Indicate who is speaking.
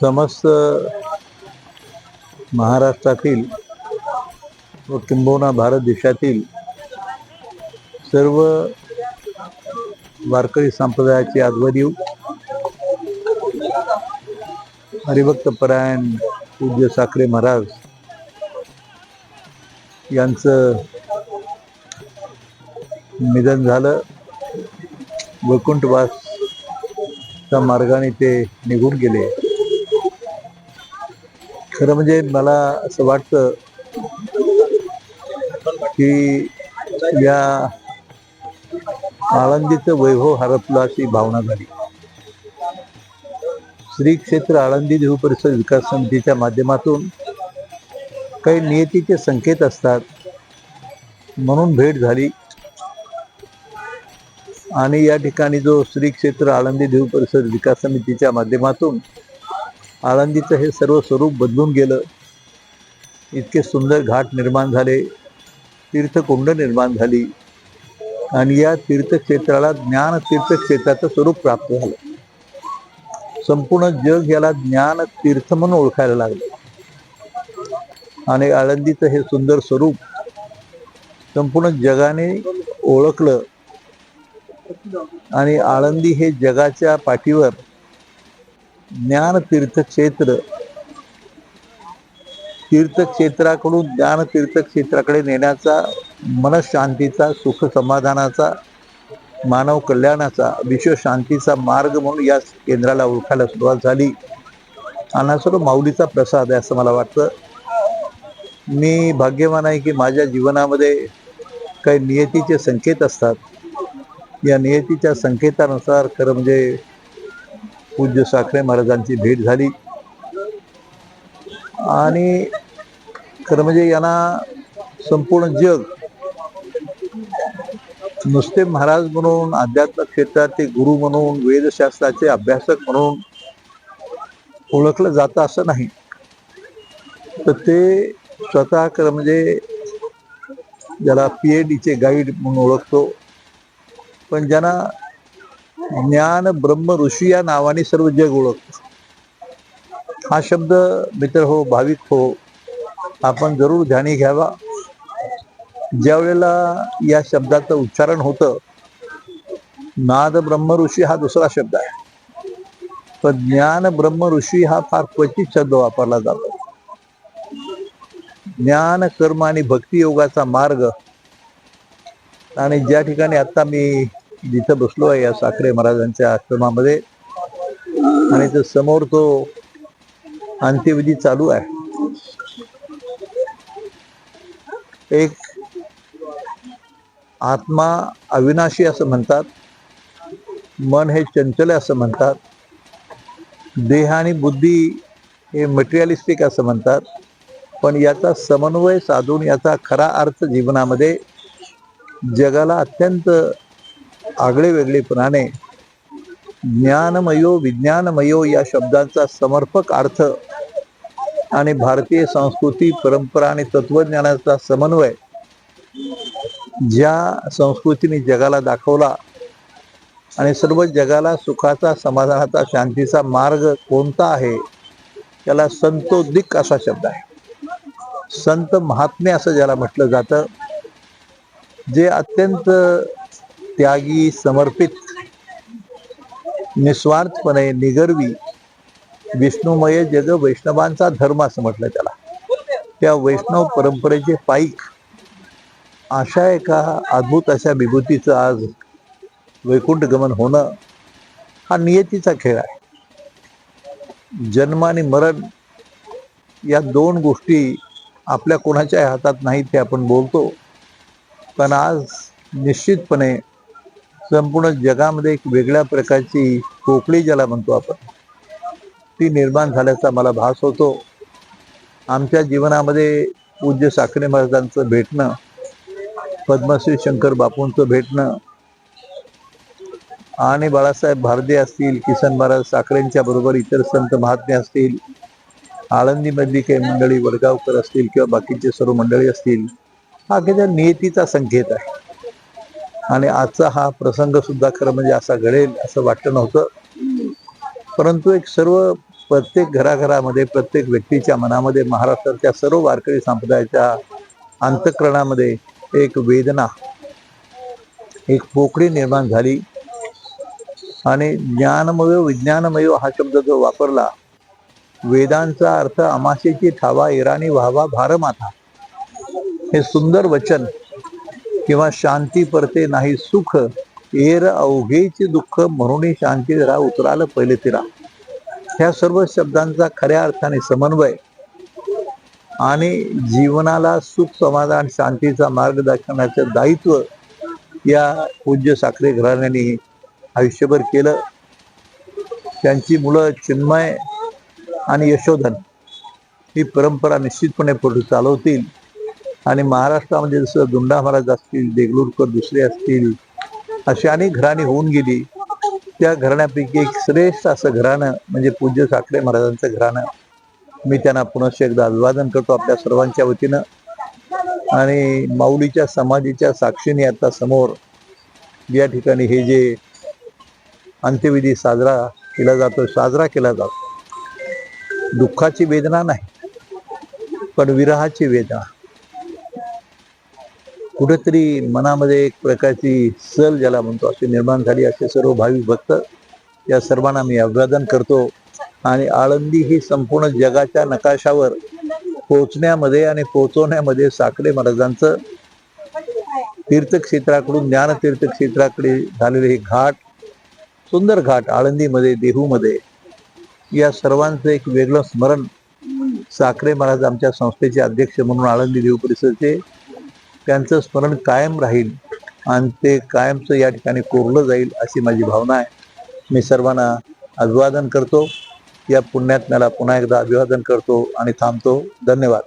Speaker 1: समस्त महाराष्ट्रातील व किंबहुना भारत देशातील सर्व वारकरी संप्रदायाची आध्वर्यू हरिभक्त परायण पूज्य साखरे महाराज यांचं निधन झालं. वैकुंठवासच्या मार्गाने ते निघून गेले. खरं म्हणजे मला असं वाटतं की या आळंदीचं वैभव हरपलं अशी भावना झाली. श्री क्षेत्र आळंदी देव परिसर विकास समितीच्या माध्यमातून काही नियतीचे संकेत असतात म्हणून भेट झाली. आणि या ठिकाणी जो श्री क्षेत्र आळंदी देव परिसर विकास समितीच्या माध्यमातून आळंदीचं हे सर्व स्वरूप बदलून गेलं. इतके सुंदर घाट निर्माण झाले. तीर्थकुंड निर्माण झाली. आणि या तीर्थक्षेत्राला ज्ञान तीर्थक्षेत्राचं स्वरूप प्राप्त झालं. संपूर्ण जग याला ज्ञान तीर्थ म्हणून ओळखायला लागलं. आणि आळंदीचं हे सुंदर स्वरूप संपूर्ण जगाने ओळखलं. आणि आळंदी हे जगाच्या पाठीवर ज्ञान तीर्थक्षेत्र तीर्थक्षेत्राकडून ज्ञानतीर्थक्षेत्राकडे नेण्याचा मनशांतीचा सुख समाधानाचा मानव कल्याणाचा विश्व शांतीचा मार्ग म्हणून या केंद्राला ओळखायला सुरुवात झाली. आणि हा सर्व माऊलीचा प्रसाद आहे असं मला वाटतं. मी भाग्यवान आहे की माझ्या जीवनामध्ये काही नियतीचे संकेत असतात. या नियतीच्या संकेतानुसार खरं म्हणजे पूज्य साखरे महाराजांची भेट झाली. आणि खरं म्हणजे यांना संपूर्ण जग नुसते महाराज म्हणून अध्यात्म ते गुरु म्हणून वेदशास्त्राचे अभ्यासक म्हणून ओळखलं जातं असं नाही. तर ते स्वतः खरं म्हणजे ज्याला पी एच डीचे गाईड म्हणून ओळखतो. पण ज्यांना ज्ञान ब्रह्म ऋषी या नावाने सर्व जग ओळख हा शब्द मित्र हो भाविक हो आपण जरूर ध्यानी घ्यावा. ज्या वेळेला या शब्दाचं उच्चारण होतं नाद ब्रह्म ऋषी हा दुसरा शब्द आहे. पण ज्ञान ब्रह्म ऋषी हा फार क्वचित शब्द वापरला जातो. ज्ञान कर्म आणि भक्ती योगाचा मार्ग. आणि ज्या ठिकाणी आता मी जिथं बसलो आहे या साखरे महाराजांच्या आश्रमामध्ये. आणि तो समोर तो अंत्यविधी चालू आहे. एक आत्मा अविनाशी असं म्हणतात. मन हे चंचल असं म्हणतात. देह आणि बुद्धी हे मटेरियलिस्टिक असं म्हणतात. पण याचा समन्वय साधून याचा खरा अर्थ जीवनामध्ये जगाला अत्यंत आगळे प्राणे. ज्ञानमयो विज्ञानमयो या शब्दांचा समर्पक अर्थ आणि भारतीय संस्कृती परंपरा आणि तत्वज्ञानाचा समन्वय ज्या संस्कृतीने जगाला दाखवला आणि सर्व जगाला सुखाचा समाधानाचा शांतीचा मार्ग कोणता आहे त्याला संतोदिक असा शब्द आहे. संत महात्मे असं ज्याला म्हटलं जातं जे अत्यंत त्यागी समर्पित. निस्वार्थपणे निगर्वी विष्णुमय जग वैष्णवांचा धर्म असं म्हटलं त्याला. त्या वैष्णव परंपरेचे पाईक. अशा एका अद्भुत अशा विभूतीचं आज वैकुंठ गमन होणं हा नियतीचा खेळ आहे. जन्म आणि मरण या दोन गोष्टी आपल्या कोणाच्या हातात नाहीत ते आपण बोलतो. पण आज निश्चितपणे संपूर्ण जगामध्ये एक वेगळ्या प्रकारची पोकळी ज्याला म्हणतो आपण ती निर्माण झाल्याचा मला भास होतो. आमच्या जीवनामध्ये पूज्य साखरे महाराजांचं भेटणं पद्मश्री शंकर बापूंचं भेटणं आणि बाळासाहेब भारदे असतील किसन महाराज साखरेंच्या बरोबर इतर संत महात्मे असतील आळंदीमधली काही मंडळी वडगावकर असतील किंवा बाकीचे सर्व मंडळी असतील हा त्याच्या नियतीचा संकेत आहे. आणि आजचा हा प्रसंग सुद्धा खरं म्हणजे असा घडेल असं वाटलं नव्हतं. परंतु एक सर्व प्रत्येक घराघरामध्ये प्रत्येक व्यक्तीच्या मनामध्ये महाराष्ट्राच्या सर्व वारकरी संप्रदायाच्या अंतःकरणामध्ये एक वेदना एक पोकळी निर्माण झाली. आणि ज्ञानमय विज्ञानमय हा शब्द जो वापरला वेदांचा अर्थ अमाशेची ठावा इराणी व्हावा भारमाथा हे सुंदर वचन किंवा शांती परते नाही सुख एर अवघेचे दुःख म्हणून शांती जरा उतराल पहिले तिरा ह्या सर्व शब्दांचा खऱ्या अर्थाने समन्वय. आणि जीवनाला सुख समाधान शांतीचा मार्ग दाखवण्याचं दायित्व या पूज्य साखरे घराण्याने आयुष्यभर केलं. त्यांची मुलं चिन्मय आणि यशोधन ही परंपरा निश्चितपणे पुढे चालवतील. आणि महाराष्ट्रामध्ये जसं दुंडा महाराज असतील देगलूरकर दुसरे असतील अशी अनेक घराणी होऊन गेली. त्या घराण्यापैकी एक श्रेष्ठ असं घराणं म्हणजे पूज्य साखरे महाराजांचं घराणं मी त्यांना पुनश्च एकदा अभिवादन करतो आपल्या सर्वांच्या वतीनं. आणि माऊलीच्या समाधीच्या साक्षीने आता समोर या ठिकाणी हे जे अंत्यविधी साजरा केला जातो साजरा केला जातो. दुःखाची वेदना नाही पण विरहाची वेदना. कुठेतरी मनामध्ये एक प्रकारची सल ज्याला म्हणतो अशी निर्माण झाली असे सर्व भाविक भक्त या सर्वांना मी अभिवादन करतो. आणि आळंदी ही संपूर्ण जगाच्या नकाशावर पोचण्यामध्ये आणि पोचवण्यामध्ये साखरे महाराजांचं तीर्थक्षेत्राकडून ज्ञानतीर्थक्षेत्राकडे झालेले हे घाट सुंदर घाट आळंदीमध्ये देहूमध्ये या सर्वांचं एक वेगळं स्मरण साखरे महाराज आमच्या संस्थेचे अध्यक्ष म्हणून आळंदी देऊ परिसरचे त्यांचं स्मरण कायम राहील आणि ते कायमचं या ठिकाणी कोरलं जाईल अशी माझी भावना आहे. मी सर्वांना अभिवादन करतो. या पुण्यात्म्याला पुन्हा एकदा अभिवादन करतो आणि थांबतो. धन्यवाद.